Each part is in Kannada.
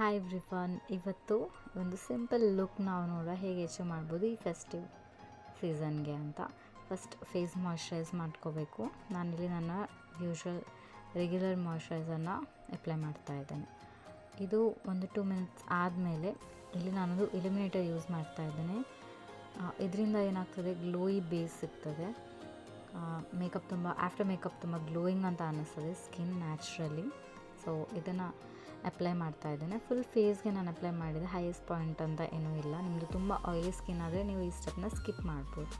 ಹಾಯ್ ಎವ್ರಿವನ್ ಇವತ್ತು ಒಂದು ಸಿಂಪಲ್ ಲುಕ್ ನಾವು ನೋಡೋ ಹೇಗೆ ಅಚೀವ್ ಮಾಡ್ಬೋದು ಈ ಫೆಸ್ಟಿವ್ ಸೀಸನ್ಗೆ ಅಂತ. ಫಸ್ಟ್ ಫೇಸ್ ಮಾಯ್ಶ್ಚರೈಸ್ ಮಾಡ್ಕೋಬೇಕು. ನಾನಿಲ್ಲಿ ನನ್ನ ಯೂಶ್ವಲ್ ರೆಗ್ಯುಲರ್ ಮಾಯ್ಶ್ಚರೈಸನ್ನು ಅಪ್ಲೈ ಮಾಡ್ತಾ ಇದ್ದೇನೆ. ಇದು ಒಂದು ಟೂ ಮಿನಿಟ್ಸ್ ಆದಮೇಲೆ ಇಲ್ಲಿ ನಾನೊಂದು ಇಲಿಮಿನೇಟರ್ ಯೂಸ್ ಮಾಡ್ತಾ ಇದ್ದೇನೆ. ಇದರಿಂದ ಏನಾಗ್ತದೆ ಗ್ಲೋಯಿ ಬೇಸ್ ಸಿಗ್ತದೆ. ಮೇಕಪ್ ತುಂಬ ಆಫ್ಟರ್ ಮೇಕಪ್ ತುಂಬ ಗ್ಲೋಯಿಂಗ್ ಅಂತ ಅನ್ನಿಸ್ತದೆ ಸ್ಕಿನ್ ನ್ಯಾಚುರಲಿ ಸೊ ಇದನ್ನು ಅಪ್ಲೈ ಮಾಡ್ತಾ ಇದ್ದೇನೆ. ಫುಲ್ ಫೇಸ್ಗೆ ನಾನು ಅಪ್ಲೈ ಮಾಡಿದೆ ಹೈಯೆಸ್ಟ್ ಪಾಯಿಂಟ್ ಅಂತ ಏನೂ ಇಲ್ಲ. ನಿಮ್ಮದು ತುಂಬ ಆಯಿಲಿ ಸ್ಕಿನ್ ಆದರೆ ನೀವು ಈ ಸ್ಟೆಪ್ನ ಸ್ಕಿಪ್ ಮಾಡ್ಬೋದು.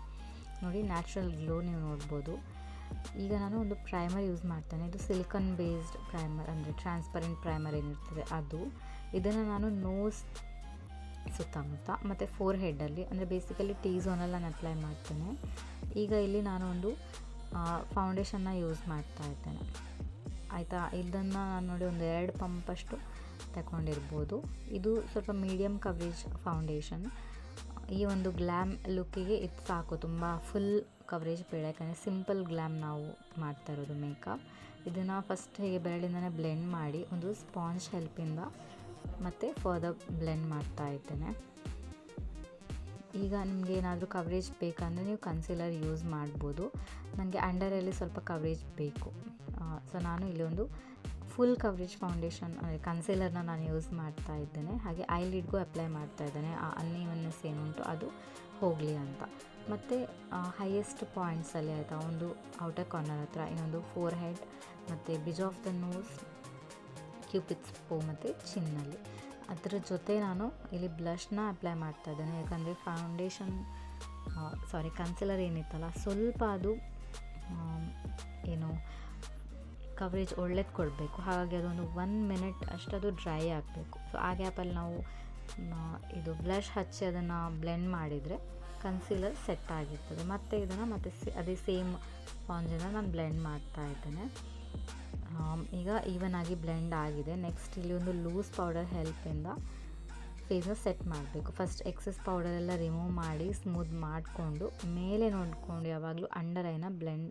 ನೋಡಿ ನ್ಯಾಚುರಲ್ ಗ್ಲೋ ನೀವು ನೋಡ್ಬೋದು. ಈಗ ನಾನು ಒಂದು ಪ್ರೈಮರ್ ಯೂಸ್ ಮಾಡ್ತೇನೆ. ಇದು ಸಿಲಿಕನ್ ಬೇಸ್ಡ್ ಪ್ರೈಮರ್ ಅಂದರೆ ಟ್ರಾನ್ಸ್ಪರೆಂಟ್ ಪ್ರೈಮರ್ ಏನಿರ್ತದೆ ಅದು. ಇದನ್ನು ನಾನು ನೋಸ್ ಸುತ್ತಮುತ್ತ, ಮತ್ತು ಫೋರ್ ಹೆಡ್ಡಲ್ಲಿ ಅಂದರೆ ಬೇಸಿಕಲಿ ಟೀ ಝೋನಲ್ಲಿ ನಾನು ಅಪ್ಲೈ ಮಾಡ್ತೇನೆ. ಈಗ ಇಲ್ಲಿ ನಾನು ಒಂದು ಫೌಂಡೇಶನ್ನ ಯೂಸ್ ಮಾಡ್ತಾ ಇದ್ದೇನೆ. ಆಯಿತಾ? ಇದನ್ನು ನಾನು ನೋಡಿ ಒಂದು ಎರಡು ಪಂಪಷ್ಟು ತಗೊಂಡಿರ್ಬೋದು. ಇದು ಸ್ವಲ್ಪ ಮೀಡಿಯಮ್ ಕವರೇಜ್ ಫೌಂಡೇಶನ್ ಈ ಒಂದು ಗ್ಲ್ಯಾಮ್ ಲುಕ್ಕಿಗೆ ಇದು ಸಾಕು. ತುಂಬ ಫುಲ್ ಕವರೇಜ್ ಬೇಡ. ಯಾಕಂದರೆ ಸಿಂಪಲ್ ಗ್ಲ್ಯಾಮ್ ನಾವು ಮಾಡ್ತಾ ಇರೋದು ಮೇಕಪ್ ಇದನ್ನು ಫಸ್ಟ್ ಹೇಗೆ ಬೆರಳಿಂದನೇ ಬ್ಲೆಂಡ್ ಮಾಡಿ ಒಂದು ಸ್ಪಾಂಜ್ ಹೆಲ್ಪಿಂದ ಮತ್ತು ಫರ್ದರ್ ಬ್ಲೆಂಡ್ ಮಾಡ್ತಾ ಇದ್ದೇನೆ. ಈಗ ನಿಮಗೆ ಏನಾದರೂ ಕವರೇಜ್ ಬೇಕಂದರೆ ನೀವು ಕನ್ಸೀಲರ್ ಯೂಸ್ ಮಾಡ್ಬೋದು. ನನಗೆ ಅಂಡರಲ್ಲಿ ಸ್ವಲ್ಪ ಕವರೇಜ್ ಬೇಕು. ಸೊ ನಾನು ಇಲ್ಲಿ ಒಂದು ಫುಲ್ ಕವರೇಜ್ ಫೌಂಡೇಶನ್ ಅಂದರೆ ಕನ್ಸೀಲರ್ನ ನಾನು ಯೂಸ್ ಮಾಡ್ತಾ ಇದ್ದೇನೆ. ಹಾಗೆ ಐ ಲೀಡ್ಗೂ ಅಪ್ಲೈ ಮಾಡ್ತಾ ಇದ್ದೇನೆ. ಆ ಅನ್ನೀವನ್ನೆಸ್ ಏನುಂಟು ಅದು ಹೋಗಲಿ ಅಂತ. ಮತ್ತು ಹೈಯೆಸ್ಟ್ ಪಾಯಿಂಟ್ಸಲ್ಲಿ ಆಯಿತಾ, ಒಂದು ಔಟರ್ ಕಾರ್ನರ್ ಹತ್ರ ಇನ್ನೊಂದು ಫೋರ್ ಹೆಡ್ ಮತ್ತು bridge of the nose cupid's bow ಮತ್ತು ಚಿನ್ನಲ್ಲಿ ಅದರ ಜೊತೆ ನಾನು ಇಲ್ಲಿ ಬ್ಲಷ್ನ ಅಪ್ಲೈ ಮಾಡ್ತಾ ಇದ್ದೇನೆ. ಯಾಕಂದರೆ ಫೌಂಡೇಶನ್ ಸಾರಿ ಕನ್ಸಿಲರ್ ಏನಿತ್ತಲ್ಲ, ಸ್ವಲ್ಪ ಅದು ಏನು ಕವರೇಜ್ ಒಳ್ಳೇದು ಕೊಡಬೇಕು. ಹಾಗಾಗಿ ಅದೊಂದು ಒನ್ ಮಿನಿಟ್ ಅಷ್ಟದು ಡ್ರೈ ಆಗಬೇಕು. ಸೊ ಆ ಗ್ಯಾಪಲ್ಲಿ ನಾವು ಇದು ಬ್ಲಷ್ ಹಚ್ಚಿ ಅದನ್ನು ಬ್ಲೆಂಡ್ ಮಾಡಿದರೆ ಕನ್ಸೀಲರ್ ಸೆಟ್ ಆಗಿರ್ತದೆ. ಮತ್ತು ಇದನ್ನು ಮತ್ತೆ ಅದೇ ಸೇಮ್ ಸ್ಪಾಂಜಿಂದ ನಾನು ಬ್ಲೆಂಡ್ ಮಾಡ್ತಾ ಇದ್ದೇನೆ. ಈಗ ಈವನ್ ಆಗಿ ಬ್ಲೆಂಡ್ ಆಗಿದೆ. ನೆಕ್ಸ್ಟ್ ಇಲ್ಲಿ ಒಂದು ಲೂಸ್ ಪೌಡರ್ ಹೆಲ್ಪಿಂದ ಫೇಸ್ನ ಸೆಟ್ ಮಾಡಬೇಕು. ಫಸ್ಟ್ ಎಕ್ಸಸ್ ಪೌಡರೆಲ್ಲ ರಿಮೂವ್ ಮಾಡಿ ಸ್ಮೂತ್ ಮಾಡಿಕೊಂಡು, ಮೇಲೆ ನೋಡಿಕೊಂಡು ಯಾವಾಗಲೂ ಅಂಡರ್ ಐನ ಬ್ಲೆಂಡ್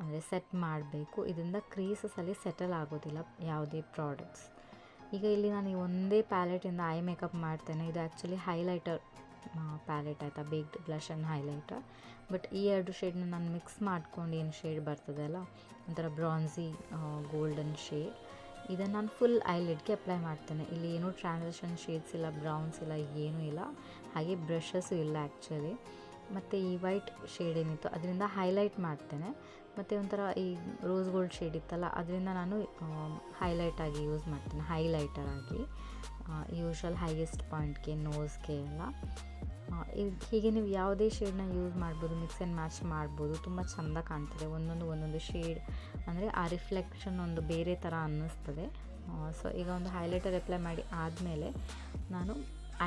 ಅಂದರೆ ಸೆಟ್ ಮಾಡಬೇಕು. ಇದರಿಂದ ಕ್ರೀಸಸಲ್ಲಿ ಸೆಟಲ್ ಆಗೋದಿಲ್ಲ ಯಾವುದೇ ಪ್ರಾಡಕ್ಟ್ಸ್ ಈಗ ಇಲ್ಲಿ ನಾನು ಒಂದೇ ಪ್ಯಾಲೆಟಿಂದ ಐ ಮೇಕಪ್ ಮಾಡ್ತೇನೆ. ಇದು ಆ್ಯಕ್ಚುಲಿ ಹೈಲೈಟರ್ ಪ್ಯಾಲೆಟ್ ಆಯಿತಾ? Baked blush and highlighter but ಈ ಎರಡು ಶೇಡ್ನ ನಾನು ಮಿಕ್ಸ್ ಮಾಡ್ಕೊಂಡು ಏನು ಶೇಡ್ ಬರ್ತದೆ ಅಲ್ಲ? ಒಂಥರ ಬ್ರಾನ್ಸಿ ಗೋಲ್ಡನ್ ಶೇಡ್ ಇದನ್ನು ನಾನು ಫುಲ್ ಐಲಿಡ್ಗೆ ಅಪ್ಲೈ ಮಾಡ್ತೇನೆ. ಇಲ್ಲಿ ಏನೂ ಟ್ರಾನ್ಸಾಕ್ಷನ್ ಶೇಡ್ಸ್ ಇಲ್ಲ ಬ್ರೌನ್ಸ್ ಇಲ್ಲ, ಏನೂ ಇಲ್ಲ. ಹಾಗೆ ಬ್ರಷಸ್ಸು ಇಲ್ಲ ಆ್ಯಕ್ಚುಲಿ ಮತ್ತು ಈ ವೈಟ್ ಶೇಡ್ ಏನಿತ್ತು, ಅದರಿಂದ ಹೈಲೈಟ್ ಮಾಡ್ತೇನೆ. ಮತ್ತು ಒಂಥರ ಈ ರೋಸ್ ಗೋಲ್ಡ್ ಶೇಡ್ ಇತ್ತಲ್ಲ, ಅದರಿಂದ ನಾನು ಹೈಲೈಟಾಗಿ ಯೂಸ್ ಮಾಡ್ತೇನೆ ಹೈಲೈಟರ್ ಆಗಿ. ಯೂಶ್ವಲ್ ಹೈಯೆಸ್ಟ್ ಪಾಯಿಂಟ್ಗೆ ನೋಸ್ಗೆ ಎಲ್ಲ. ಹೀಗೆ ನೀವು ಯಾವುದೇ ಶೇಡ್ನ ಯೂಸ್ ಮಾಡ್ಬೋದು ಮಿಕ್ಸ್ ಆ್ಯಂಡ್ ಮ್ಯಾಚ್ ಮಾಡ್ಬೋದು, ತುಂಬ ಚೆಂದ ಕಾಣ್ತದೆ. ಒಂದೊಂದು ಒಂದೊಂದು ಶೇಡ್ ಅಂದರೆ ಆ ರಿಫ್ಲೆಕ್ಷನ್ ಒಂದು ಬೇರೆ ಥರ ಅನ್ನಿಸ್ತದೆ. ಸೊ ಈಗ ಒಂದು ಹೈಲೈಟರ್ ಅಪ್ಲೈ ಮಾಡಿ ಆದಮೇಲೆ ನಾನು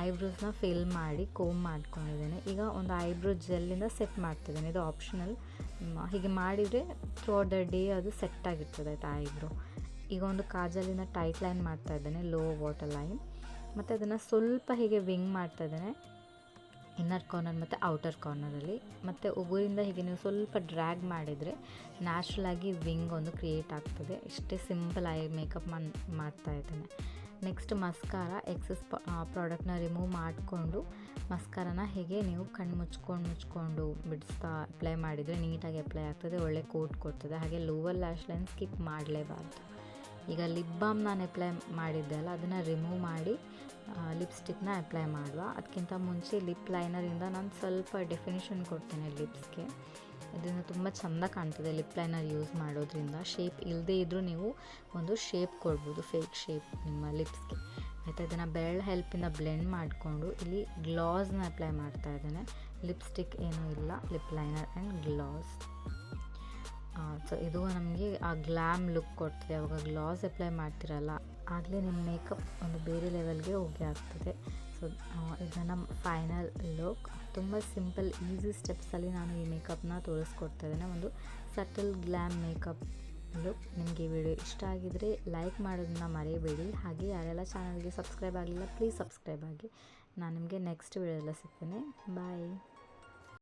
ಐಬ್ರೋಸ್ನ ಫಿಲ್ ಮಾಡಿ ಕೋಮ್ ಮಾಡ್ಕೊಂಡಿದ್ದೇನೆ. ಈಗ ಒಂದು ಐಬ್ರೋ ಜೆಲ್ಲಿಂದ ಸೆಟ್ ಮಾಡ್ತಿದ್ದೇನೆ. ಇದು ಆಪ್ಷನಲ್ ಹೀಗೆ ಮಾಡಿದರೆ ಥ್ರೂ ದ ಡೇ ಅದು ಸೆಟ್ ಆಗಿರ್ತದೆ ಆಯಿತಾ ಐಬ್ರೋ ಈಗ ಒಂದು ಕಾಜಲಿನ ಟೈಟ್ ಲೈನ್ ಮಾಡ್ತಾ ಇದ್ದೇನೆ ಲೋ ವಾಟರ್ ಲೈನ್ ಮತ್ತು ಅದನ್ನು ಸ್ವಲ್ಪ ಹೀಗೆ ವಿಂಗ್ ಮಾಡ್ತಾ ಇದ್ದೇನೆ ಇನ್ನರ್ ಕಾರ್ನರ್ ಮತ್ತು ಔಟರ್ ಕಾರ್ನರಲ್ಲಿ ಮತ್ತು ಉಗುರಿಂದ ಹೀಗೆ ನೀವು ಸ್ವಲ್ಪ ಡ್ರ್ಯಾಗ್ ಮಾಡಿದರೆ ನ್ಯಾಚುರಲಾಗಿ ವಿಂಗ್ ಒಂದು ಕ್ರಿಯೇಟ್ ಆಗ್ತದೆ. ಇಷ್ಟೇ ಸಿಂಪಲ್ ಆಗಿ ಮೇಕಪ್ ಮಾಡ್ತಾ ಇದ್ದೇನೆ. ನೆಕ್ಸ್ಟ್ ಮಸ್ಕಾರ ಎಕ್ಸಸ್ ಪ್ರಾಡಕ್ಟ್ನ ರಿಮೂವ್ ಮಾಡಿಕೊಂಡು ಮಸ್ಕಾರನ ಹೇಗೆ ನೀವು ಕಣ್ಣು ಮುಚ್ಕೊಂಡು ಮುಚ್ಕೊಂಡು ಬಿಡಿಸ್ತಾ ಅಪ್ಲೈ ಮಾಡಿದರೆ ನೀಟಾಗಿ ಅಪ್ಲೈ ಆಗ್ತದೆ, ಒಳ್ಳೆ ಕೋಟ್ ಕೊಡ್ತದೆ. ಹಾಗೆ ಲೋವರ್ ಲ್ಯಾಶ್ ಲೈನ್ ಸ್ಕಿಪ್ ಮಾಡಲೇಬಾರ್ದು. ಈಗ ಲಿಪ್ ಬಾಮ್ ನಾನು ಅಪ್ಲೈ ಮಾಡಿದ್ದೆ ಅಲ್ಲ, ಅದನ್ನು ರಿಮೂವ್ ಮಾಡಿ ಲಿಪ್ಸ್ಟಿಕ್ನ ಅಪ್ಲೈ ಮಾಡುವ. ಅದಕ್ಕಿಂತ ಮುಂಚೆ ಲಿಪ್ ಲೈನರಿಂದ ನಾನು ಸ್ವಲ್ಪ ಡೆಫಿನೇಷನ್ ಕೊಡ್ತೇನೆ ಲಿಪ್ಸ್ಗೆ ಇದರಿಂದ ತುಂಬ ಚೆಂದ ಕಾಣ್ತದೆ ಲಿಪ್ ಲೈನರ್ ಯೂಸ್ ಮಾಡೋದ್ರಿಂದ. ಶೇಪ್ ಇಲ್ಲದೇ ಇದ್ದರೂ ನೀವು ಒಂದು ಶೇಪ್ ಕೊಡ್ಬೋದು ಫೇಕ್ ಶೇಪ್ ನಿಮ್ಮ ಲಿಪ್ಸ್ಗೆ ಆಯಿತಾ ಇದನ್ನು ಬೆರಳು ಹೆಲ್ಪಿಂದ ಬ್ಲೆಂಡ್ ಮಾಡಿಕೊಂಡು, ಇಲ್ಲಿ ಗ್ಲಾಸ್ನ ಅಪ್ಲೈ ಮಾಡ್ತಾ ಇದ್ದೇನೆ. ಲಿಪ್ಸ್ಟಿಕ್ ಏನೂ ಇಲ್ಲ lip liner and gloss so ಇದು ನಮಗೆ ಆ ಗ್ಲ್ಯಾಮ್ ಲುಕ್ ಕೊಡ್ತದೆ, ಅವಾಗ ಗ್ಲಾಸ್ ಅಪ್ಲೈ ಮಾಡ್ತಿರಲ್ಲ, ಆಗಲೇ ನಿಮ್ಮ ಮೇಕಪ್ ಒಂದು ಬೇರೆ ಲೆವೆಲ್ಗೆ ಹೋಗಿ ಆಗ್ತದೆ. ಸೊ ಇದು ನನ್ನ ಫೈನಲ್ ಲುಕ್ ತುಂಬ ಸಿಂಪಲ್ ಈಸಿ ಸ್ಟೆಪ್ಸಲ್ಲಿ ನಾನು ಈ ಮೇಕಪ್ನ ತೋರಿಸ್ಕೊಡ್ತಾ ಇದ್ದೇನೆ. ಒಂದು ಸಟಲ್ ಗ್ಲ್ಯಾಮ್ ಮೇಕಪ್ ಲುಕ್ ನಿಮಗೆ ಈ ವಿಡಿಯೋ ಇಷ್ಟ ಆಗಿದ್ದರೆ ಲೈಕ್ ಮಾಡೋದನ್ನ ಮರೆಯಬೇಡಿ ಹಾಗೆ ಯಾರೆಲ್ಲ ಚಾನಲ್ಗೆ ಸಬ್ಸ್ಕ್ರೈಬ್ ಆಗಲಿಲ್ಲ ಪ್ಲೀಸ್ ಸಬ್ಸ್ಕ್ರೈಬ್ ಆಗಿ. ನಾನು ನಿಮಗೆ ನೆಕ್ಸ್ಟ್ ವಿಡಿಯೋದಲ್ಲ ಸಿಗ್ತೇನೆ. ಬಾಯ್